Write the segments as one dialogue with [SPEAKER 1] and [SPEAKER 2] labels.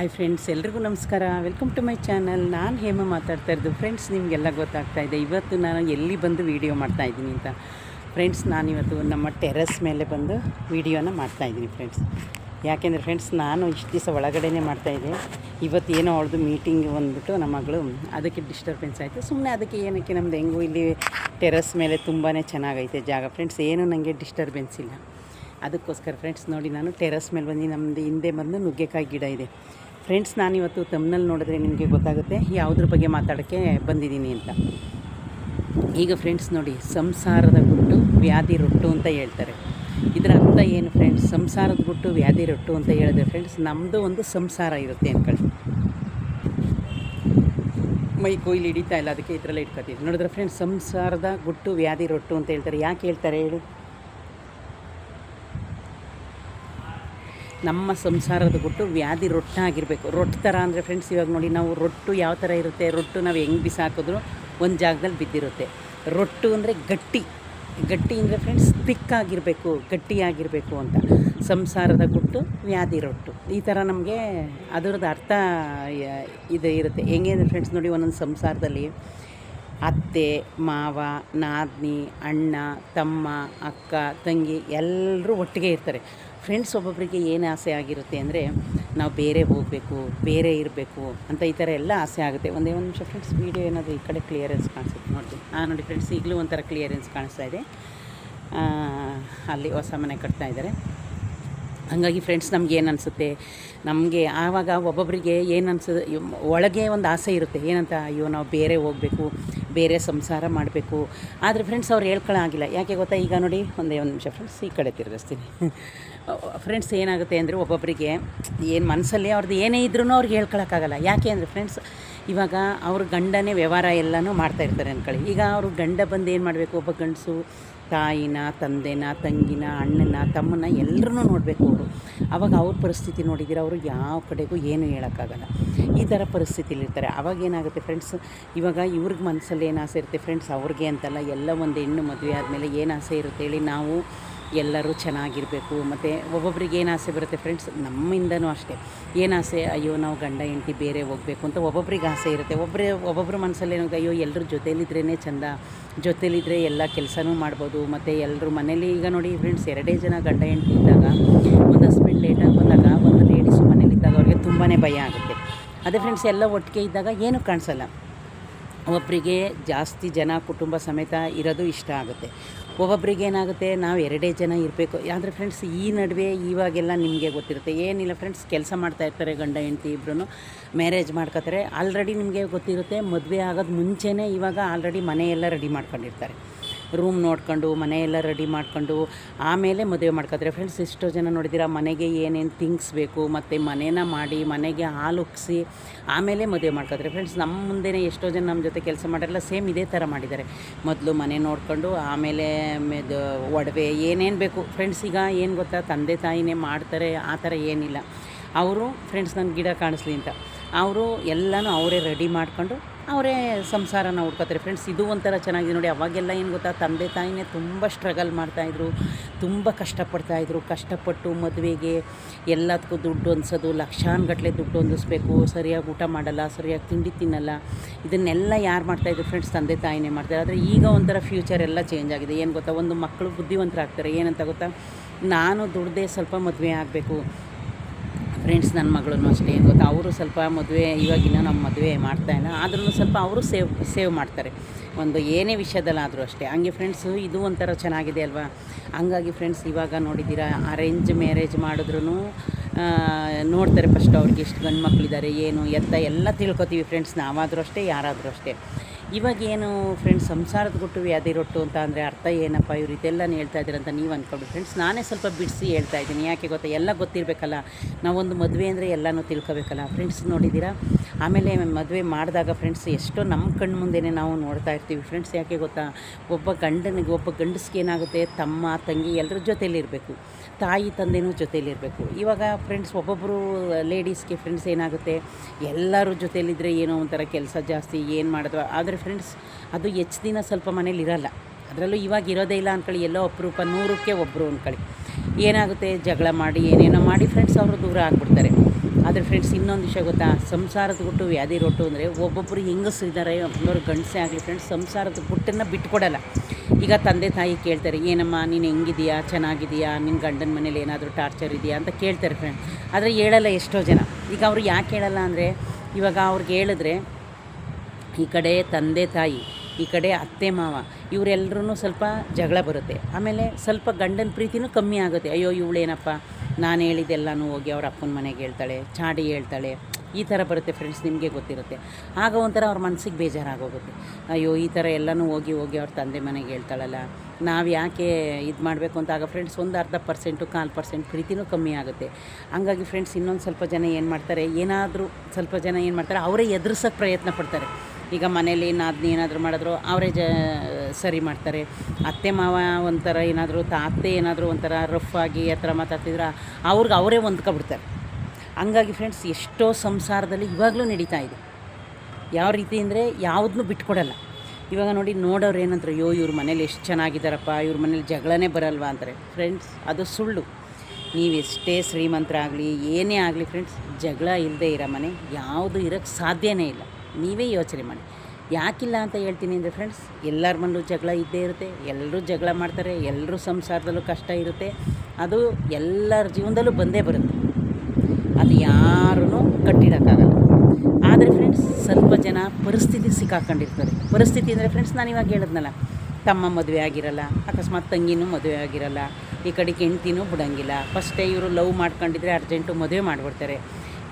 [SPEAKER 1] Hi friends ಎಲ್ರಿಗೂ ನಮಸ್ಕಾರ. Welcome to my channel ನಾನು ಹೇಮ ಮಾತಾಡ್ತಾ ಇರೋದು. ಫ್ರೆಂಡ್ಸ್ ನಿಮಗೆಲ್ಲ ಗೊತ್ತಾಗ್ತಾ ಇದೆ. ಇವತ್ತು ನಾನು ಎಲ್ಲಿ ಬಂದು ವೀಡಿಯೋ ಮಾಡ್ತಾ ಇದ್ದೀನಿ ಅಂತ. ಫ್ರೆಂಡ್ಸ್ ನಾನಿವತ್ತು ನಮ್ಮ ಟೆರೆಸ್ ಮೇಲೆ ಬಂದು ವೀಡಿಯೋನ ಮಾಡ್ತಾ ಇದ್ದೀನಿ ಫ್ರೆಂಡ್ಸ್ ಯಾಕೆಂದರೆ ಫ್ರೆಂಡ್ಸ್ ನಾನು ಇಷ್ಟು ದಿವಸ ಒಳಗಡೆನೇ ಮಾಡ್ತಾಯಿದ್ದೆ ಇವತ್ತು ಏನೋ ಅವಳದು ಮೀಟಿಂಗ್ ಬಂದ್ಬಿಟ್ಟು ನಮ್ಮ ಮಗಳು ಅದಕ್ಕೆ ಡಿಸ್ಟರ್ಬೆನ್ಸ್ ಆಯಿತು. ಸುಮ್ಮನೆ ಅದಕ್ಕೆ ಏನಕ್ಕೆ ನಮ್ಮದು ಹೆಂಗೂ ಇಲ್ಲಿ ಟೆರೆಸ್ ಮೇಲೆ ತುಂಬಾ ಚೆನ್ನಾಗೈತೆ ಜಾಗ. ಫ್ರೆಂಡ್ಸ್ ಏನೂ ನನಗೆ ಡಿಸ್ಟರ್ಬೆನ್ಸ್ ಇಲ್ಲ. ಅದಕ್ಕೋಸ್ಕರ ಫ್ರೆಂಡ್ಸ್ ನೋಡಿ ನಾನು ಟೆರೆಸ್ ಮೇಲೆ ಬಂದು ನಮ್ಮದು ಹಿಂದೆ ಬಂದು ನುಗ್ಗೆಕಾಯಿ ಗಿಡ ಇದೆ. ಫ್ರೆಂಡ್ಸ್ ನಾನಿವತ್ತು ತಮ್ಮನಲ್ಲಿ ನೋಡಿದ್ರೆ ನಿಮಗೆ ಗೊತ್ತಾಗುತ್ತೆ. ಯಾವುದ್ರ ಬಗ್ಗೆ ಮಾತಾಡೋಕ್ಕೆ ಬಂದಿದ್ದೀನಿ ಅಂತ. ಈಗ ಫ್ರೆಂಡ್ಸ್ ನೋಡಿ, ಸಂಸಾರದ ಗುಟ್ಟು, ವ್ಯಾಧಿ ರೊಟ್ಟು ಅಂತ ಹೇಳ್ತಾರೆ. ಇದರ ಅರ್ಥ ಏನು ಫ್ರೆಂಡ್ಸ್ ಸಂಸಾರದ ಗುಟ್ಟು, ವ್ಯಾಧಿ ರೊಟ್ಟು ಅಂತ ಹೇಳಿದ್ರೆ ಫ್ರೆಂಡ್ಸ್ ನಮ್ಮದು ಒಂದು ಸಂಸಾರ ಇರುತ್ತೆ ಅಂದ್ಕೊಳ್ಳಿ. ಮೈ ಕೊಯ್ಲು ಹಿಡಿತಾ ಇಲ್ಲ, ಅದಕ್ಕೆ ಇದರಲ್ಲೇ ಇಟ್ಕೊತೀವಿ. ನೋಡಿದ್ರೆ ಫ್ರೆಂಡ್ಸ್ ಸಂಸಾರದ ಗುಟ್ಟು, ವ್ಯಾಧಿ ರೊಟ್ಟು ಅಂತ ಹೇಳ್ತಾರೆ. ಯಾಕೆ ಹೇಳ್ತಾರೆ ಹೇಳಿ? ನಮ್ಮ ಸಂಸಾರದ ಗುಟ್ಟು ವ್ಯಾಧಿ ರೊಟ್ಟಾಗಿರಬೇಕು. ರೊಟ್ಟು ಥರ ಅಂದರೆ ಫ್ರೆಂಡ್ಸ್ ಇವಾಗ ನೋಡಿ ನಾವು ರೊಟ್ಟು ಯಾವ ಥರ ಇರುತ್ತೆ, ರೊಟ್ಟು ನಾವು ಹೆಂಗೆ ಬಿಸಾಕಿದ್ರು ಒಂದು ಜಾಗದಲ್ಲಿ ಬಿದ್ದಿರುತ್ತೆ. ರೊಟ್ಟು ಅಂದರೆ ಗಟ್ಟಿ. ಗಟ್ಟಿ ಅಂದರೆ ಫ್ರೆಂಡ್ಸ್ ತಿಕ್ಕಾಗಿರಬೇಕು ಗಟ್ಟಿಯಾಗಿರಬೇಕು ಅಂತ. ಸಂಸಾರದ ಗುಟ್ಟು, ವ್ಯಾಧಿ ರೊಟ್ಟು. ಈ ಥರ ನಮಗೆ ಅದರದ್ದು ಅರ್ಥ ಇದು ಇರುತ್ತೆ. ಹೆಂಗೆ ಅಂದರೆ ಫ್ರೆಂಡ್ಸ್ ನೋಡಿ ಒಂದೊಂದು ಸಂಸಾರದಲ್ಲಿ ಅತ್ತೆ, ಮಾವ, ನಾದ್ನಿ, ಅಣ್ಣ, ತಮ್ಮ, ಅಕ್ಕ, ತಂಗಿ ಎಲ್ಲರೂ ಒಟ್ಟಿಗೆ ಇರ್ತಾರೆ. ಫ್ರೆಂಡ್ಸ್ ಒಬ್ಬೊಬ್ಬರಿಗೆ ಏನು ಆಸೆ ಆಗಿರುತ್ತೆ ಅಂದರೆ ನಾವು ಬೇರೆ ಹೋಗಬೇಕು, ಬೇರೆ ಇರಬೇಕು ಅಂತ ಈ ಥರ ಎಲ್ಲ ಆಸೆ ಆಗುತ್ತೆ. ಒಂದೇ ಒಂದು ನಿಮಿಷ ಫ್ರೆಂಡ್ಸ್ ವೀಡಿಯೋ ಏನಾದರೂ ಈ ಕಡೆ ಕ್ಲಿಯರೆನ್ಸ್ ಕಾಣಿಸುತ್ತೆ ನೋಡಿ ಹಾಂ ನೋಡಿ ಫ್ರೆಂಡ್ಸ್ ಈಗಲೂ ಒಂಥರ ಕ್ಲಿಯರೆನ್ಸ್ ಕಾಣಿಸ್ತಾ ಇದೆ. ಅಲ್ಲಿ ಹೊಸ ಮನೆ ಕಟ್ತಾ ಇದ್ದಾರೆ. ಹಾಗಾಗಿ ಫ್ರೆಂಡ್ಸ್ ನಮ್ಗೆ ಏನು ಅನಿಸುತ್ತೆ? ನಮಗೆ ಆವಾಗ ಒಬ್ಬೊಬ್ಬರಿಗೆ ಏನು ಅನ್ಸ ಒಳಗೆ ಒಂದು ಆಸೆ ಇರುತ್ತೆ. ಏನಂತ? ಅಯ್ಯೋ, ನಾವು ಬೇರೆ ಹೋಗಬೇಕು. ಬೇರೆ ಸಂಸಾರ ಮಾಡಬೇಕು. ಆದರೆ ಫ್ರೆಂಡ್ಸ್ ಅವ್ರು ಹೇಳ್ಕೊಳ್ಳೋಂಗಿಲ್ಲ ಯಾಕೆ ಗೊತ್ತಾ? ಈಗ ನೋಡಿ ಒಂದೇ ಒಂದು ನಿಮಿಷ ಫ್ರೆಂಡ್ಸ್ ಈ ಕಡೆ ತಿರುಗಿಸ್ತೀನಿ. ಫ್ರೆಂಡ್ಸ್ ಏನಾಗುತ್ತೆ ಅಂದರೆ ಒಬ್ಬೊಬ್ಬರಿಗೆ ಏನು ಮನಸ್ಸಲ್ಲಿ ಅವ್ರದ್ದು ಏನೇ ಇದ್ರೂ ಅವ್ರಿಗೆ ಹೇಳ್ಕೊಳ್ಳೋಕ್ಕಾಗಲ್ಲ ಯಾಕೆ ಅಂದರೆ ಫ್ರೆಂಡ್ಸ್ ಇವಾಗ ಅವ್ರ ಗಂಡನೇ ವ್ಯವಹಾರ ಎಲ್ಲನೂ ಮಾಡ್ತಾ ಇರ್ತಾರೆ ಅಂದ್ಕೊಳ್ಳಿ ಈಗ ಅವರು ಗಂಡ ಬಂದು ಏನು ಮಾಡಬೇಕು? ಒಬ್ಬ ಗಂಡಸು ತಾಯಿನ, ತಂದೆನ, ತಂಗಿನ, ಅಣ್ಣನ, ತಮ್ಮನ ಎಲ್ಲರೂ ನೋಡಬೇಕು ಅವರು. ಅವಾಗ ಅವ್ರ ಪರಿಸ್ಥಿತಿ ನೋಡಿದ್ರೆ ಅವರು ಯಾವ ಕಡೆಗೂ ಏನು ಹೇಳೋಕ್ಕಾಗಲ್ಲ. ಈ ಥರ ಪರಿಸ್ಥಿತಿಲಿರ್ತಾರೆ ಆವಾಗ ಏನಾಗುತ್ತೆ ಫ್ರೆಂಡ್ಸ್ ಇವಾಗ ಇವ್ರಿಗೆ ಮನಸ್ಸಲ್ಲಿ ಏನು ಆಸೆ ಇರುತ್ತೆ ಫ್ರೆಂಡ್ಸ್ ಅವ್ರಿಗೆ ಅಂತಲ್ಲ ಎಲ್ಲ ಒಂದು ಹೆಣ್ಣು ಮದುವೆ ಆದಮೇಲೆ ಏನು ಆಸೆ ಇರುತ್ತೆ ಹೇಳಿ ನಾವು ಎಲ್ಲರೂ ಚೆನ್ನಾಗಿರಬೇಕು. ಮತ್ತು ಒಬ್ಬೊಬ್ರಿಗೆ ಏನು ಆಸೆ ಬರುತ್ತೆ ಫ್ರೆಂಡ್ಸ್ ನಮ್ಮಿಂದನೂ ಅಷ್ಟೇ. ಏನು ಆಸೆ? ಅಯ್ಯೋ, ನಾವು ಗಂಡ, ಹೆಂಡತಿ ಬೇರೆ ಹೋಗಬೇಕು ಅಂತ ಒಬ್ಬೊಬ್ರಿಗೆ ಆಸೆ ಇರುತ್ತೆ. ಒಬ್ಬರೇ ಒಬ್ಬೊಬ್ಬರ ಮನಸ್ಸಲ್ಲಿ ಏನಾಗುತ್ತೆ? ಅಯ್ಯೋ ಎಲ್ಲರೂ ಜೊತೇಲಿದ್ರೇ ಚೆಂದ. ಜೊತೇಲಿದ್ದರೆ ಎಲ್ಲ ಕೆಲಸನೂ ಮಾಡ್ಬೋದು. ಮತ್ತು ಎಲ್ಲರೂ ಮನೇಲಿ ಈಗ ನೋಡಿ ಫ್ರೆಂಡ್ಸ್ ಎರಡೇ ಜನ ಗಂಡ, ಹೆಂಡತಿ ಇದ್ದಾಗ, ಒಂದು ಹಸ್ಬೆಂಡ್ ಲೇಟಾಗಿ ಬಂದಾಗ ಒಂದು ಲೇಡೀಸು ಮನೇಲಿದ್ದಾಗ ಅವ್ರಿಗೆ ತುಂಬಾ ಭಯ ಆಗುತ್ತೆ. ಅದೇ ಫ್ರೆಂಡ್ಸ್ ಎಲ್ಲ ಒಟ್ಟಿಗೆ ಇದ್ದಾಗ ಏನೂ ಕಾಣಿಸಲ್ಲ. ಒಬ್ಬರಿಗೆ ಜಾಸ್ತಿ ಜನ ಕುಟುಂಬ ಸಮೇತ ಇರೋದು ಇಷ್ಟ ಆಗುತ್ತೆ. ಒಬ್ಬೊಬ್ಬರಿಗೆ ಏನಾಗುತ್ತೆ, ನಾವು ಎರಡೇ ಜನ ಇರಬೇಕು. ಆದರೆ ಫ್ರೆಂಡ್ಸ್ ಈ ನಡುವೆ ಇವಾಗೆಲ್ಲ ನಿಮಗೆ ಗೊತ್ತಿರುತ್ತೆ. ಏನಿಲ್ಲ ಫ್ರೆಂಡ್ಸ್ ಕೆಲಸ ಮಾಡ್ತಾ ಇರ್ತಾರೆ ಗಂಡ, ಹೆಂಡತಿ ಇಬ್ಬರೂ ಮ್ಯಾರೇಜ್ ಮಾಡ್ಕೋತಾರೆ. ಆಲ್ರೆಡಿ ನಿಮಗೆ ಗೊತ್ತಿರುತ್ತೆ, ಮದುವೆ ಆಗೋದು ಮುಂಚೆನೇ ಇವಾಗ ಆಲ್ರೆಡಿ ಮನೆಯೆಲ್ಲ ರೆಡಿ ಮಾಡ್ಕೊಂಡಿರ್ತಾರೆ. ರೂಮ್ ನೋಡ್ಕೊಂಡು ಮನೆ ಎಲ್ಲ ರೆಡಿ ಮಾಡ್ಕೊಂಡು, ಆಮೇಲೆ ಮದುವೆ ಮಾಡ್ಕೊತಾರೆ. ಫ್ರೆಂಡ್ಸ್ ಎಷ್ಟೋ ಜನ ನೋಡಿದ್ದೀರಾ, ಮನೆಗೆ ಏನೇನು ಥಿಂಗ್ಸ್ ಬೇಕು, ಮತ್ತು ಮನೇನ ಮಾಡಿ, ಮನೆಗೆ ಹಾಲು ಉಕ್ಸಿ ಆಮೇಲೆ ಮದುವೆ ಮಾಡ್ಕೊತಾರೆ. ಫ್ರೆಂಡ್ಸ್ ನಮ್ಮ ಮುಂದೆನೇ ಎಷ್ಟೋ ಜನ ನಮ್ಮ ಜೊತೆ ಕೆಲಸ ಮಾಡಿರಲ್ಲ ಸೇಮ್ ಇದೇ ಥರ ಮಾಡಿದ್ದಾರೆ. ಮೊದಲು ಮನೆ ನೋಡಿಕೊಂಡು, ಆಮೇಲೆ ಇದು ಒಡವೆ ಏನೇನು ಬೇಕು. ಫ್ರೆಂಡ್ಸ್ ಈಗ ಏನು ಗೊತ್ತಾ? ತಂದೆ ತಾಯಿನೇ ಮಾಡ್ತಾರೆ, ಆ ಥರ ಏನಿಲ್ಲ. ಅವರು ಫ್ರೆಂಡ್ಸ್ ನನ್ನ ಗಿಡ ಕಾಣಿಸ್ಲಿ ಅಂತ. ಅವರು ಎಲ್ಲನೂ ಅವರೇ ರೆಡಿ ಮಾಡ್ಕೊಂಡು ಅವರೇ ಸಂಸಾರನ ಹುಡ್ಕೋತಾರೆ. ಫ್ರೆಂಡ್ಸ್ ಇದು ಒಂಥರ ಚೆನ್ನಾಗಿದೆ ನೋಡಿ. ಅವಾಗೆಲ್ಲ ಏನು ಗೊತ್ತಾ? ತಂದೆ ತಾಯಿನೇ ತುಂಬ ಸ್ಟ್ರಗಲ್ ಮಾಡ್ತಾಯಿದ್ರು ತುಂಬ ಕಷ್ಟಪಡ್ತಾಯಿದ್ರು ಕಷ್ಟಪಟ್ಟು ಮದುವೆಗೆ ಎಲ್ಲದಕ್ಕೂ ದುಡ್ಡು ಹೊಂದಿಸೋದು ಲಕ್ಷಾನುಗಟ್ಟಲೆ ದುಡ್ಡು ಹೊಂದಿಸ್ಬೇಕು. ಸರಿಯಾಗಿ ಊಟ ಮಾಡಲ್ಲ, ಸರಿಯಾಗಿ ತಿಂಡಿ ತಿನ್ನಲ್ಲ. ಇದನ್ನೆಲ್ಲ ಯಾರು ಮಾಡ್ತಾಯಿದ್ರು ಫ್ರೆಂಡ್ಸ್ ತಂದೆ ತಾಯಿನೇ ಮಾಡ್ತಾರೆ. ಆದರೆ ಈಗ ಒಂಥರ ಫ್ಯೂಚರ್ ಎಲ್ಲ ಚೇಂಜ್ ಆಗಿದೆ. ಏನು ಗೊತ್ತಾ? ಒಂದು ಮಕ್ಕಳು ಬುದ್ಧಿವಂತರಾಗ್ತಾರೆ. ಏನಂತ ಗೊತ್ತಾ? ನಾನು ದುಡ್ದೇ ಸ್ವಲ್ಪ ಮದುವೆ ಆಗಬೇಕು. ಫ್ರೆಂಡ್ಸ್ ನನ್ನ ಮಗಳೂ ಅಷ್ಟೇ ಏನು ಗೊತ್ತಾ? ಅವರು ಸ್ವಲ್ಪ ಮದುವೆ ಇವಾಗಿನ ನಮ್ಮ ಮದುವೆ ಮಾಡ್ತಾ ಇಲ್ಲ. ಆದ್ರೂ ಸ್ವಲ್ಪ ಅವರು ಸೇವ್ ಸೇವ್ ಮಾಡ್ತಾರೆ. ಒಂದು ಏನೇ ವಿಷಯದಲ್ಲಾದರೂ ಅಷ್ಟೇ. ಹಂಗೆ ಫ್ರೆಂಡ್ಸು ಇದು ಒಂಥರ ಚೆನ್ನಾಗಿದೆ ಅಲ್ವಾ? ಹಂಗಾಗಿ ಫ್ರೆಂಡ್ಸ್ ಇವಾಗ ನೋಡಿದ್ದೀರಾ ಅರೇಂಜ್ ಮ್ಯಾರೇಜ್ ಮಾಡಿದ್ರೂ ನೋಡ್ತಾರೆ ಫಸ್ಟ್ ಅವ್ರಿಗೆ ಎಷ್ಟು ಗಂಡು ಮಕ್ಕಳಿದ್ದಾರೆ ಏನು, ಎತ್ತ ಎಲ್ಲ ತಿಳ್ಕೊತೀವಿ ಫ್ರೆಂಡ್ಸ್ ನಾವಾದರೂ ಅಷ್ಟೇ, ಯಾರಾದರೂ ಅಷ್ಟೇ. ಇವಾಗ ಏನು ಫ್ರೆಂಡ್ಸ್ ಸಂಸಾರದ ಕೊಟ್ಟು ವ್ಯಾಧಿ ರೊಟ್ಟು ಅಂತ ಅಂದರೆ ಅರ್ಥ ಏನಪ್ಪ ಇವ್ರು ಇದೆಲ್ಲ ಹೇಳ್ತಾ ಇದ್ದೀರಂತ ನೀವು ಅಂದ್ಕೊಂಡು ಫ್ರೆಂಡ್ಸ್ ನಾನೇ ಸ್ವಲ್ಪ ಬಿಡಿಸಿ ಹೇಳ್ತಾ ಇದ್ದೀನಿ. ಯಾಕೆ ಗೊತ್ತಾ? ಎಲ್ಲ ಗೊತ್ತಿರಬೇಕಲ್ಲ. ನಾವೊಂದು ಮದುವೆ ಅಂದರೆ ಎಲ್ಲನೂ ತಿಳ್ಕೊಬೇಕಲ್ಲ. ಫ್ರೆಂಡ್ಸ್ ನೋಡಿದ್ದೀರಾ? ಆಮೇಲೆ ಮದುವೆ ಮಾಡಿದಾಗ ಫ್ರೆಂಡ್ಸ್ ಎಷ್ಟೋ ನಮ್ಮ ಕಣ್ಣು ಮುಂದೆನೇ ನಾವು ನೋಡ್ತಾ ಇರ್ತೀವಿ. ಫ್ರೆಂಡ್ಸ್ ಯಾಕೆ ಗೊತ್ತಾ? ಒಬ್ಬ ಗಂಡನಿಗೆ, ಒಬ್ಬ ಗಂಡಸ್ಗೆ ಏನಾಗುತ್ತೆ? ತಮ್ಮ, ತಂಗಿ ಎಲ್ಲರ ಜೊತೆಯಲ್ಲಿರಬೇಕು ತಾಯಿ, ತಂದೆನೂ ಜೊತೇಲಿರಬೇಕು ಇವಾಗ ಫ್ರೆಂಡ್ಸ್ ಒಬ್ಬೊಬ್ಬರು ಲೇಡೀಸ್ಗೆ ಫ್ರೆಂಡ್ಸ್ ಏನಾಗುತ್ತೆ? ಎಲ್ಲರೂ ಜೊತೆಯಲ್ಲಿದ್ದರೆ ಏನೋ ಒಂಥರ ಕೆಲಸ ಜಾಸ್ತಿ, ಏನು ಮಾಡಿದ್ವ? ಆದರೆ ಫ್ರೆಂಡ್ಸ್ ಅದು ಹೆಚ್ಚು ದಿನ ಸ್ವಲ್ಪ ಮನೇಲಿ ಇರಲ್ಲ. ಅದರಲ್ಲೂ ಇವಾಗ ಇರೋದೇ ಇಲ್ಲ ಅಂದ್ಕೊಳ್ಳಿ ಎಲ್ಲೋ ಅಪರೂಪ, ನೂರಕ್ಕೆ ಒಬ್ಬರು ಅಂದ್ಕೊಳ್ಳಿ ಏನಾಗುತ್ತೆ? ಜಗಳ ಮಾಡಿ, ಏನೇನೋ ಮಾಡಿ ಫ್ರೆಂಡ್ಸ್ ಅವರು ದೂರ ಆಗಿಬಿಡ್ತಾರೆ. ಆದರೆ ಫ್ರೆಂಡ್ಸ್ ಇನ್ನೊಂದು ವಿಷಯ ಗೊತ್ತಾ? ಸಂಸಾರದ ಗುಟ್ಟು ವ್ಯಾಧಿ ರೊಟ್ಟು ಅಂದರೆ ಒಬ್ಬೊಬ್ಬರು ಹೆಂಗಸರು ಇದ್ದಾರೆ ಒಬ್ಬರು ಗಂಡಸೇ ಆಗಲಿ ಫ್ರೆಂಡ್ಸ್ ಸಂಸಾರದ ಗುಟ್ಟನ್ನು ಬಿಟ್ಕೊಡಲ್ಲ. ಈಗ ತಂದೆ ತಾಯಿ ಕೇಳ್ತಾರೆ, ಏನಮ್ಮ, ನೀನು ಹೆಂಗಿದೆಯಾ? ಚೆನ್ನಾಗಿದೆಯಾ? ನಿನ್ನ ಗಂಡನ ಮನೇಲಿ ಏನಾದರೂ ಟಾರ್ಚರ್ ಇದೆಯಾ? ಅಂತ ಕೇಳ್ತಾರೆ ಫ್ರೆಂಡ್ ಆದರೆ ಹೇಳಲ್ಲ ಎಷ್ಟೋ ಜನ. ಈಗ ಅವರು ಯಾಕೆ ಹೇಳಲ್ಲ ಅಂದರೆ, ಇವಾಗ ಅವ್ರಿಗೆ ಹೇಳಿದ್ರೆ, ಈ ಕಡೆ ತಂದೆ ತಾಯಿ, ಈ ಕಡೆ ಅತ್ತೆ ಮಾವ ಇವರೆಲ್ಲರೂ ಸ್ವಲ್ಪ ಜಗಳ ಬರುತ್ತೆ. ಆಮೇಲೆ ಸ್ವಲ್ಪ ಗಂಡನ ಪ್ರೀತಿನೂ ಕಮ್ಮಿ ಆಗುತ್ತೆ. ಅಯ್ಯೋ, ಇವಳೇನಪ್ಪ? ನಾನು ಹೇಳಿದ್ದೆಲ್ಲನೂ ಹೋಗಿ ಅವ್ರ ಅಪ್ಪನ ಮನೆಗೆ ಹೇಳ್ತಾಳೆ, ಚಾಡಿ ಹೇಳ್ತಾಳೆ, ಈ ಥರ ಬರುತ್ತೆ ಫ್ರೆಂಡ್ಸ್ ನಿಮಗೆ ಗೊತ್ತಿರುತ್ತೆ. ಆಗ ಒಂಥರ ಅವ್ರ ಮನಸ್ಸಿಗೆ ಬೇಜಾರಾಗೋಗುತ್ತೆ. ಅಯ್ಯೋ, ಈ ಥರ ಎಲ್ಲನೂ ಹೋಗಿ ಹೋಗಿ ಅವ್ರ ತಂದೆ ಮನೆಗೆ ಹೇಳ್ತಾಳಲ್ಲ, ನಾವು ಯಾಕೆ ಇದು ಮಾಡಬೇಕು ಅಂತ ಆಗ ಫ್ರೆಂಡ್ಸ್ ಒಂದು ಅರ್ಧ ಪರ್ಸೆಂಟು ಕಾಲು ಪರ್ಸೆಂಟ್ ಪ್ರೀತಿನೂ ಕಮ್ಮಿ ಆಗುತ್ತೆ. ಹಂಗಾಗಿ ಫ್ರೆಂಡ್ಸ್ ಇನ್ನೊಂದು ಸ್ವಲ್ಪ ಜನ ಏನು ಮಾಡ್ತಾರೆ, ಏನಾದರೂ ಸ್ವಲ್ಪ ಜನ ಏನು ಮಾಡ್ತಾರೆ, ಅವರೇ ಎದುರಿಸೋಕ್ಕೆ ಪ್ರಯತ್ನ ಪಡ್ತಾರೆ. ಈಗ ಮನೇಲಿ ನಾದ್ನಿ ಏನಾದರೂ ಮಾಡಿದ್ರು, ಅವರೇ ಜ, ಸರಿ ಮಾಡ್ತಾರೆ. ಅತ್ತೆ, ಮಾವ ಒಂಥರ ಏನಾದರೂ, ತಾತೆ ಏನಾದರೂ ಒಂಥರ ರಫ್ ಆಗಿ ಆ ಥರ ಮಾತಾಡ್ತಿದ್ರೆ, ಅವ್ರಿಗೆ ಅವರೇ ಹೊಂದ್ಕೊಬಿಡ್ತಾರೆ. ಹಂಗಾಗಿ ಫ್ರೆಂಡ್ಸ್ ಎಷ್ಟೋ ಸಂಸಾರದಲ್ಲಿ ಇವಾಗಲೂ ನಡೀತಾ ಇದೆ. ಯಾವ ರೀತಿ ಅಂದರೆ ಯಾವುದನ್ನೂ ಬಿಟ್ಕೊಡಲ್ಲ. ಇವಾಗ ನೋಡಿ ನೋಡೋರು ಏನಂತಾರೆ, ಅಯ್ಯೋ, ಇವ್ರ ಮನೇಲಿ ಎಷ್ಟು ಚೆನ್ನಾಗಿದ್ದಾರಪ್ಪ ಇವ್ರ ಮನೇಲಿ ಜಗಳನೇ ಬರಲ್ವಾ? ಅಂತಾರೆ. ಫ್ರೆಂಡ್ಸ್ ಅದು ಸುಳ್ಳು. ನೀವು ಎಷ್ಟೇ ಶ್ರೀಮಂತರಾಗಲಿ, ಏನೇ ಆಗಲಿ ಫ್ರೆಂಡ್ಸ್ ಜಗಳ ಇಲ್ಲದೆ ಇರೋ ಮನೆ, ಯಾವುದು ಇರೋಕ್ಕೆ ಸಾಧ್ಯವೇ ಇಲ್ಲ. ನೀವೇ ಯೋಚನೆ ಮಾಡಿ. ಯಾಕಿಲ್ಲ ಅಂತ ಹೇಳ್ತೀನಿ ಅಂದರೆ ಫ್ರೆಂಡ್ಸ್ ಎಲ್ಲರ ಮನೂ ಜಗಳ ಇದ್ದೇ ಇರುತ್ತೆ ಎಲ್ಲರೂ ಜಗಳ ಮಾಡ್ತಾರೆ ಎಲ್ಲರೂ ಸಂಸಾರದಲ್ಲೂ ಕಷ್ಟ ಇರುತ್ತೆ, ಅದು ಎಲ್ಲರ ಜೀವನದಲ್ಲೂ ಬಂದೇ ಬರುತ್ತೆ. ಅದು ಯಾರೂ ಕಟ್ಟಿಡೋಕ್ಕಾಗಲ್ಲ. ಆದರೆ ಫ್ರೆಂಡ್ಸ್ ಸ್ವಲ್ಪ ಜನ ಪರಿಸ್ಥಿತಿ ಸಿಕ್ಕಾಕ್ಕೊಂಡಿರ್ತಾರೆ ಪರಿಸ್ಥಿತಿ ಅಂದರೆ ಫ್ರೆಂಡ್ಸ್ ನಾನು ಇವಾಗ ಹೇಳಿದ್ನಲ್ಲ, ತಮ್ಮ ಮದುವೆ ಆಗಿರಲ್ಲ, ಅಕಸ್ಮಾತ್ ತಂಗಿನೂ ಮದುವೆ ಆಗಿರಲ್ಲ, ಈ ಕಡೆಗೆ ಹೆಂಡ್ತಿನೂ ಬಿಡೋಂಗಿಲ್ಲ ಫಸ್ಟೇ ಇವರು ಲವ್ ಮಾಡ್ಕೊಂಡಿದ್ರೆ ಅರ್ಜೆಂಟು ಮದುವೆ ಮಾಡಿಬಿಡ್ತಾರೆ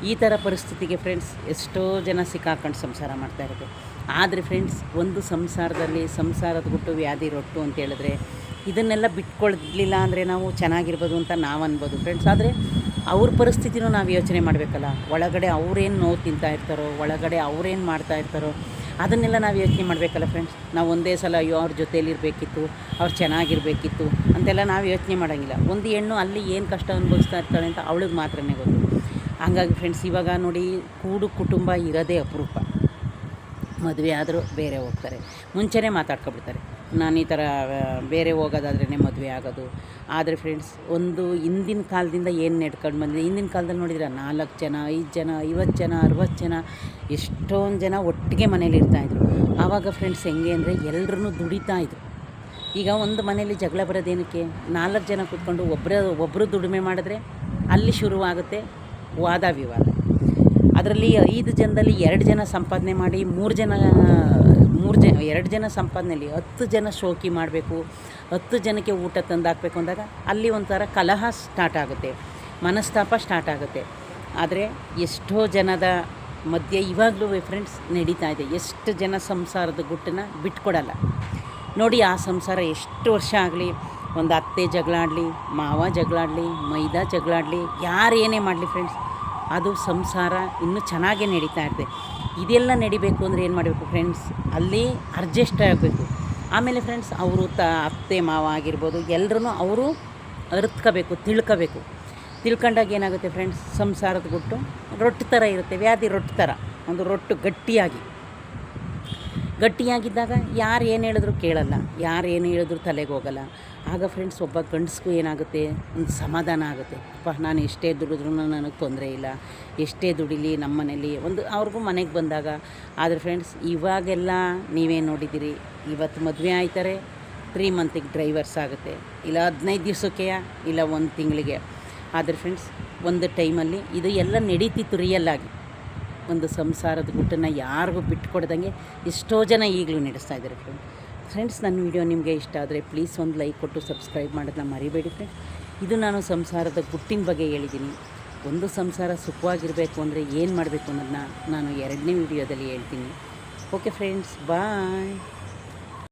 [SPEAKER 1] ಈ ಥರ ಪರಿಸ್ಥಿತಿಗೆ ಫ್ರೆಂಡ್ಸ್ ಎಷ್ಟೋ ಜನ ಸಿಕ್ಕಾಕೊಂಡು ಸಂಸಾರ ಮಾಡ್ತಾ ಇರುತ್ತೆ ಆದರೆ ಫ್ರೆಂಡ್ಸ್ ಒಂದು ಸಂಸಾರದಲ್ಲಿ ಸಂಸಾರದ ಗುಟ್ಟು ವ್ಯಾಧಿ ರೊಟ್ಟು ಅಂತ ಹೇಳಿದ್ರೆ ಇದನ್ನೆಲ್ಲ ಬಿಟ್ಕೊಳ್ಲಿಲ್ಲ ಅಂದರೆ ನಾವು ಚೆನ್ನಾಗಿರ್ಬೋದು ಅಂತ ನಾವು ಅನ್ಬೋದು ಫ್ರೆಂಡ್ಸ್ ಆದರೆ ಅವ್ರ ಪರಿಸ್ಥಿತಿನೂ ನಾವು ಯೋಚನೆ ಮಾಡಬೇಕಲ್ಲ. ಒಳಗಡೆ ಅವ್ರೇನು ನೋವು ತಿಂತಾ ಇರ್ತಾರೋ, ಒಳಗಡೆ ಅವ್ರೇನು ಮಾಡ್ತಾ ಇರ್ತಾರೋ, ಅದನ್ನೆಲ್ಲ ನಾವು ಯೋಚನೆ ಮಾಡಬೇಕಲ್ಲ ಫ್ರೆಂಡ್ಸ್ ನಾವು ಒಂದೇ ಸಲ ಅಯ್ಯೋ ಅವ್ರ ಜೊತೇಲಿರಬೇಕಿತ್ತು ಅವ್ರು ಚೆನ್ನಾಗಿರಬೇಕಿತ್ತು ಅಂತೆಲ್ಲ ನಾವು ಯೋಚನೆ ಮಾಡೋಂಗಿಲ್ಲ. ಒಂದು ಹೆಣ್ಣು ಅಲ್ಲಿ ಏನು ಕಷ್ಟ ಅನುಭವಿಸ್ತಾ ಇರ್ತಾಳೆ ಅಂತ ಅವಳಿಗೆ ಮಾತ್ರನೇ ಗೊತ್ತು. ಹಂಗಾಗಿ ಫ್ರೆಂಡ್ಸ್ ಇವಾಗ ನೋಡಿ, ಕೂಡು ಕುಟುಂಬ ಇರೋದೇ ಅಪರೂಪ. ಮದುವೆ ಆದರೂ ಬೇರೆ ಹೋಗ್ತಾರೆ. ಮುಂಚೆನೇ ಮಾತಾಡ್ಕೊಬಿಡ್ತಾರೆ. ನಾನು ಈ ಥರ ಬೇರೆ ಹೋಗೋದಾದ್ರೇ ಮದುವೆ ಆಗೋದು. ಆದರೆ ಫ್ರೆಂಡ್ಸ್ ಒಂದು ಹಿಂದಿನ ಕಾಲದಿಂದ ಏನು ನೆಡ್ಕೊಂಡು ಬಂದಿದೆ? ಹಿಂದಿನ ಕಾಲದಲ್ಲಿ ನೋಡಿದ್ರೆ ನಾಲ್ಕು ಜನ, ಐದು ಜನ ಐವತ್ತು ಜನ ಅರವತ್ತು ಜನ, ಎಷ್ಟೊಂದು ಜನ ಒಟ್ಟಿಗೆ ಮನೇಲಿ ಇರ್ತಾಯಿದ್ರು ಆವಾಗ ಫ್ರೆಂಡ್ಸ್ ಹೆಂಗೆ ಅಂದರೆ ಎಲ್ಲರೂ ದುಡಿತಾ ಇದ್ರು. ಈಗ ಒಂದು ಮನೇಲಿ ಜಗಳ ಬರೋದೇನಕ್ಕೆ? ನಾಲ್ಕು ಜನ ಕೂತ್ಕೊಂಡು ಒಬ್ಬರ ಒಬ್ಬರು ದುಡಿಮೆ ಮಾಡಿದ್ರೆ ಅಲ್ಲಿ ಶುರುವಾಗುತ್ತೆ ವಾದ ವಿವಾದ. ಅದರಲ್ಲಿ ಐದು ಜನದಲ್ಲಿ ಎರಡು ಜನ ಸಂಪಾದನೆ ಮಾಡಿ, ಮೂರು ಜನ ಮೂರು ಜನ ಎರಡು ಜನ ಸಂಪಾದನೆಯಲ್ಲಿ ಹತ್ತು ಜನ ಶೋಕಿ ಮಾಡಬೇಕು, ಹತ್ತು ಜನಕ್ಕೆ ಊಟ ತಂದು ಹಾಕಬೇಕು ಅಂದಾಗ ಅಲ್ಲಿ ಒಂಥರ ಕಲಹ ಸ್ಟಾರ್ಟ್ ಆಗುತ್ತೆ, ಮನಸ್ತಾಪ ಸ್ಟಾರ್ಟ್ ಆಗುತ್ತೆ. ಆದರೆ ಎಷ್ಟೋ ಜನದ ಮಧ್ಯೆ ಇವಾಗಲೂ ಫ್ರೆಂಡ್ಸ್ ನಡೀತಾ ಇದೆ, ಎಷ್ಟು ಜನ ಸಂಸಾರದ ಗುಟ್ಟನ್ನು ಬಿಟ್ಕೊಡಲ್ಲ. ನೋಡಿ ಆ ಸಂಸಾರ ಎಷ್ಟು ವರ್ಷ ಆಗಲಿ, ಒಂದು ಅತ್ತೆ ಜಗಳಾಡಲಿ ಮಾವ ಜಗಳಾಡಲಿ ಮೈದಾ ಜಗಳಾಡಲಿ ಯಾರು ಏನೇ ಮಾಡಲಿ ಫ್ರೆಂಡ್ಸ್ ಅದು ಸಂಸಾರ ಇನ್ನೂ ಚೆನ್ನಾಗೇ ನಡೀತಾ ಇರ್ತದೆ ಇದೆಲ್ಲ ನಡಿಬೇಕು ಅಂದರೆ ಏನು ಮಾಡಬೇಕು ಫ್ರೆಂಡ್ಸ್ ಅಲ್ಲಿ ಅರ್ಜೆಸ್ಟ್ ಆಗಬೇಕು. ಆಮೇಲೆ ಫ್ರೆಂಡ್ಸ್ ಅವರು ತ, ಅತ್ತೆ, ಮಾವ ಆಗಿರ್ಬೋದು ಎಲ್ಲರೂ ಅವರು ಅರ್ತ್ಕೋಬೇಕು, ತಿಳ್ಕೋಬೇಕು. ತಿಳ್ಕೊಂಡಾಗ ಏನಾಗುತ್ತೆ ಫ್ರೆಂಡ್ಸ್ ಸಂಸಾರದ ಗುಟ್ಟು ರೊಟ್ಟು ಥರ ಇರುತ್ತೆ, ವ್ಯಾಧಿ ರೊಟ್ಟು ಥರ ಒಂದು ರೊಟ್ಟು ಗಟ್ಟಿಯಾಗಿ. ಗಟ್ಟಿಯಾಗಿದ್ದಾಗ ಯಾರು ಏನು ಹೇಳಿದ್ರು ಕೇಳಲ್ಲ, ಯಾರು ಏನು ಹೇಳಿದ್ರು ತಲೆಗೆ ಹೋಗಲ್ಲ. ಆಗ ಫ್ರೆಂಡ್ಸ್ ಒಬ್ಬ ಗಂಡಸ್ಗೂ ಏನಾಗುತ್ತೆ? ಒಂದು ಸಮಾಧಾನ ಆಗುತ್ತೆ. ಅಪ್ಪ, ನಾನು ಎಷ್ಟೇ ದುಡಿದ್ರೂ ನನಗೆ ತೊಂದರೆ ಇಲ್ಲ. ಎಷ್ಟೇ ದುಡಿಲಿ ನಮ್ಮ ಮನೇಲಿ. ಒಂದು ಅವ್ರಿಗೂ ಮನೆಗೆ ಬಂದಾಗ, ಆದರೆ ಫ್ರೆಂಡ್ಸ್ ಇವಾಗೆಲ್ಲ ನೀವೇ ನೋಡಿದ್ದೀರಿ? ಇವತ್ತು ಮದುವೆ ಆಯ್ತಾರೆ ತ್ರೀ ಮಂತಿಗೆ ಡ್ರೈವರ್ಸ್ ಆಗುತ್ತೆ. ಇಲ್ಲ ಹದಿನೈದು ದಿವಸಕ್ಕೆಯ? ಇಲ್ಲ ಒಂದು ತಿಂಗಳಿಗೆ. ಆದರೆ ಫ್ರೆಂಡ್ಸ್ ಒಂದು ಟೈಮಲ್ಲಿ ಇದು ಎಲ್ಲ ನಡೀತಿತ್ತು ರಿಯಲ್ ಆಗಿ. ಒಂದು ಸಂಸಾರದ ಗುಟ್ಟನ್ನು ಯಾರಿಗೂ ಬಿಟ್ಟುಕೊಡ್ದಂಗೆ ಎಷ್ಟೋ ಜನ ಈಗಲೂ ನಡೆಸ್ತಾ ಇದ್ದಾರೆ ಫ್ರೆಂಡ್ ಫ್ರೆಂಡ್ಸ್ ನನ್ನ ವಿಡಿಯೋ ನಿಮಗೆ ಇಷ್ಟ ಆದರೆ ಪ್ಲೀಸ್ ಒಂದು ಲೈಕ್ ಕೊಟ್ಟು ಸಬ್ಸ್ಕ್ರೈಬ್ ಮಾಡೋದನ್ನ ಮರಿಬೇಡಿ ಫ್ರೆಂಡ್ಸ್ ಇದು ನಾನು ಸಂಸಾರದ ಗುಟ್ಟಿನ ಬಗ್ಗೆ ಹೇಳಿದ್ದೀನಿ. ಒಂದು ಸಂಸಾರ ಸುಖವಾಗಿರಬೇಕು ಅಂದರೆ ಏನು ಮಾಡಬೇಕು ಅನ್ನೋದನ್ನ ನಾನು ಎರಡನೇ ವಿಡಿಯೋದಲ್ಲಿ ಹೇಳ್ತೀನಿ. Okay friends bye